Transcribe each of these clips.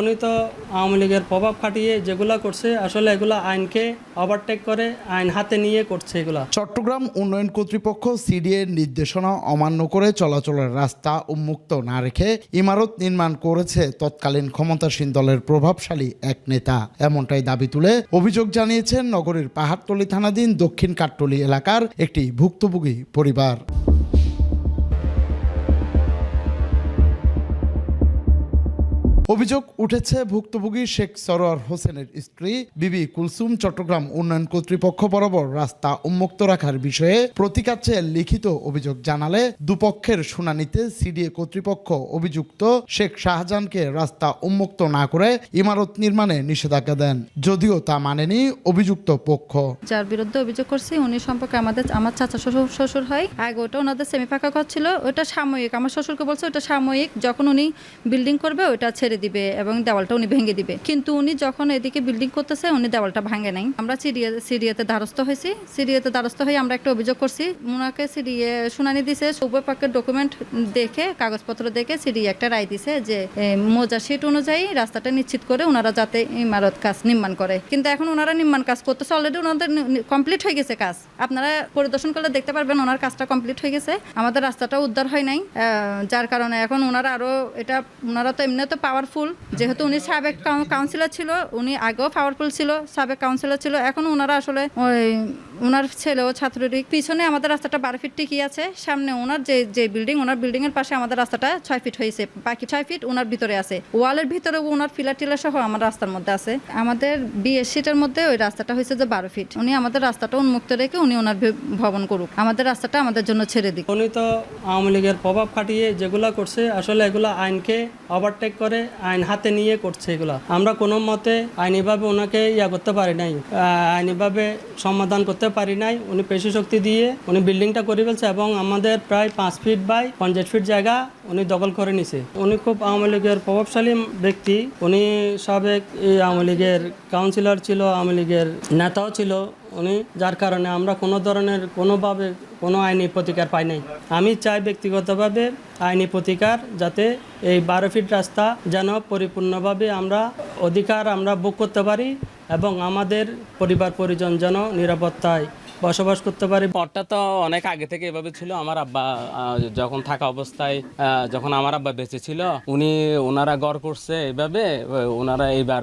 উনি তো আওয়ামী লীগের প্রভাব খাটিয়ে যেগুলা করছে, আসলে এগুলা আইনকে ওভারটেক করে, আইন হাতে নিয়ে করছে এগুলা। চট্টগ্রাম উন্নয়ন কর্তৃপক্ষ সিডিএর নির্দেশনা অমান্য করে চলাচলের রাস্তা উন্মুক্ত না রেখে ইমারত নির্মাণ করেছে তৎকালীন ক্ষমতাসীন দলের প্রভাবশালী এক নেতা। এমনটাই দাবি তুলে অভিযোগ জানিয়েছেন নগরীর পাহাড়তলী থানাধীন দক্ষিণ কাট্টলি এলাকার একটি ভুক্তভোগী পরিবার। অভিযোগ উঠেছে, ভুক্তভোগী শেখ সরোয়ার হোসেনের স্ত্রী বিবি কুলসুম চট্টগ্রাম উন্নয়ন কর্তৃপক্ষ বরাবর রাস্তা উন্মুক্ত রাখার বিষয়ে প্রতিকার লিখিত অভিযোগ জানালে দুপক্ষের শুনানিতে সিডিএ কর্তৃপক্ষ অভিযুক্ত শেখ শাহজাহানকে রাস্তা উন্মুক্ত না করে ইমারত নির্মাণে নিষেধাজ্ঞা দেন। যদিও তা মানেনি অভিযুক্ত পক্ষ। যার বিরুদ্ধে অভিযোগ করছি, উনি সম্পর্কে আমাদের, আমার চাচা শ্বশুর শ্বশুর হয়। আগে ওটা ওনাদের সেমি ফাঁকা ঘর ছিল, ওটা সাময়িক। আমার শ্বশুরকে বলছে, ওটা সাময়িক। যখন উনি বিল্ডিং করবে, ওটা ছেড়ে দিবে এবং দেওয়ালটা উনি ভেঙে দিবে। কিন্তু উনি যখন এদিকে বিল্ডিং করতেছে, উনি দেওয়ালটা ভাঙে নাই। আমরা সিরিয়া সিরিয়াতে দ্বারস্থ হয়েছি। সিরিয়াতে দ্বারস্থ হয়ে আমরা একটা অভিযোগ করছি। ওনাকে সিরিয়ে শুনানি দিছে। উভয় পক্ষের ডকুমেন্ট দেখে, কাগজপত্র দেখে সিরিয়া একটা রায় দিছে যে মোজা শিট অনুযায়ী রাস্তাটা নিশ্চিত করে ওনারা যাতে ইমারত কাজ নির্মাণ করে। কিন্তু এখন ওনারা নির্মাণ কাজ করতেছে। অলরেডি ওনাদের কমপ্লিট হয়ে গেছে কাজ। আপনারা পরিদর্শন করলে দেখতে পারবেন ওনার কাজটা কমপ্লিট হয়ে গেছে। আমাদের রাস্তাটা উদ্ধার হয় নাই। যার কারণে এখন ওনারা আরও এটা ওনারা তো এমনি তো পাওয়ারফুল যেহেতু উনি সাবেক কাউন্সিলর ছিল, উনি আগেও পাওয়ারফুল ছিল, সাবেক কাউন্সিলর ছিল, এখন ওনারা আসলে ওই ওনার ছেলে ও ছাত্রলীগ, পিছনে আমাদের রাস্তাটা বারো ফিট টিকি আছে, সামনে ওনার যে যে বিল্ডিং ওনার বিল্ডিং এর পাশে আমাদের রাস্তাটা ছয় ফিট হয়েছে, বাকি ছয় ফিট ওনার ভিতরে আছে। ওয়ালের ভিতরে ওনার ফিলার টিলার সহ আমার রাস্তার মধ্যে আছে। আমাদের বিএস সিটের মধ্যে ওই রাস্তাটা হয়েছে যে বারো ফিট উনি আমাদের রাস্তাটা উন্মুক্ত রেখে উনি ওনার ভবন করুক। আমাদের রাস্তাটা আমাদের জন্য ছেড়ে দিক। উনি তো আওয়ামী লীগের প্রভাব খাটিয়ে যেগুলো করছে, আসলে এগুলো আইনকে ওভারটেক করে আইন হাতে নিয়ে করছে এগুলা। আমরা কোনো মতে আইনিভাবে ওনাকে ইয়া করতে পারি নাই। আইনিভাবে সমাধান করতে পারি নাই। উনি পেশি শক্তি দিয়ে উনি বিল্ডিংটা করে ফেলছে এবং আমাদের প্রায় পাঁচ ফিট বাই পঞ্চাশ ফিট জায়গা উনি দখল করে নিছে। উনি খুব আওয়ামী লীগের প্রভাবশালী ব্যক্তি। উনি সাবেক এই আওয়ামী লীগের কাউন্সিলর ছিল, আওয়ামী লীগের নেতাও ছিল। উনি, যার কারণে আমরা কোনো ধরনের কোনোভাবে কোনো আইনি প্রতিকার পাই নাই। আমি চাই ব্যক্তিগতভাবে আইনি প্রতিকার যাতে এই বারো ফিট রাস্তা যেন পরিপূর্ণভাবে আমরা অধিকার আমরা বুক করতে পারি এবং আমাদের পরিবার পরিজন যেন নিরাপত্তায় বসবাস করতে পারি। পথটা তো অনেক আগে থেকে এভাবে ছিল। আমার আব্বা যখন থাকা অবস্থায় যখন আমার আব্বা বেঁচে ছিল উনি ওনারা গড় করছে এইভাবে আহ, ওনারা এইবার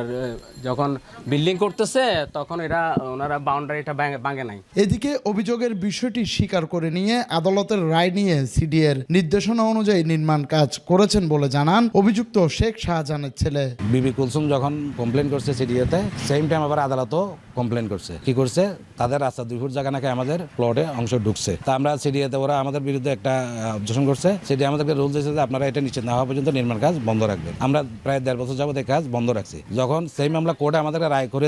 যখন বিল্ডিং করতেছে তখন এরা ওনারা বাউন্ডারিটা ভাঙে নাই। এদিকে অভিযোগের বিষয়টি স্বীকার করে নিয়ে আদালতের রায় নিয়ে সিডিএর নির্দেশনা অনুযায়ী নির্মাণ কাজ করেছেন বলে জানান অভিযুক্ত শেখ শাহজাহানের ছেলে। বিবি কুলসুম যখন কমপ্লেন করছে সিডিএতে সেম টাইম আবার আদালতও কমপ্লেন করছে। কি করছে? তাদের রাস্তা দুই ফুট জায়গা নাকি আমাদের প্লটে অংশ ঢুকছে। তা আমরা সিডিএতে ওরা আমাদের বিরুদ্ধে একটা অবজেকশন করছে। সেটি আমাদেরকে রুল দিয়েছে যে আপনারা এটা নিশ্চিত না হওয়া পর্যন্ত নির্মাণ কাজ বন্ধ রাখবেন। আমরা প্রায় দেড় বছর যাবত এই কাজ বন্ধ রাখছি। যখন সেই মামলা কোর্টে আমাদেরকে রায় করে,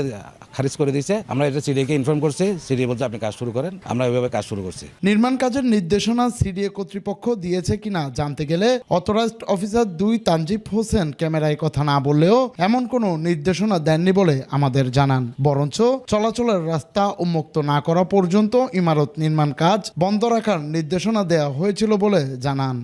খারিজ করে দিয়েছে, আমরা এটা সিডিএকে ইনফর্ম করছি। সিডিএ বলছে, আপনি কাজ শুরু করেন। আমরা ওইভাবে কাজ শুরু করছি। নির্মাণ কাজের নির্দেশনা সিডিএ কর্তৃপক্ষ দিয়েছে কিনা জানতে গেলে অথরাইজড অফিসার দুই তানজিব হোসেন ক্যামেরায় কথা না বললেও এমন কোনো নির্দেশনা দেননি বলে আমাদের জানান। বরঞ্চ চলাচলের রাস্তা উন্মুক্ত না করা পর্যন্ত ইমারত নির্মাণ কাজ বন্ধ রাখার নির্দেশনা দেওয়া হয়েছিল বলে জানান।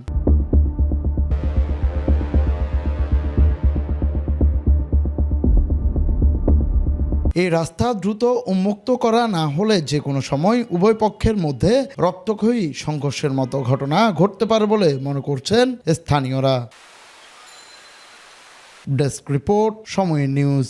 এই রাস্তা দ্রুত উন্মুক্ত করা না হলে যে কোনো সময় উভয় পক্ষের মধ্যে রক্তক্ষয়ী সংঘর্ষের মতো ঘটনা ঘটতে পারে বলে মনে করছেন স্থানীয়রা। Desk report Somoy news.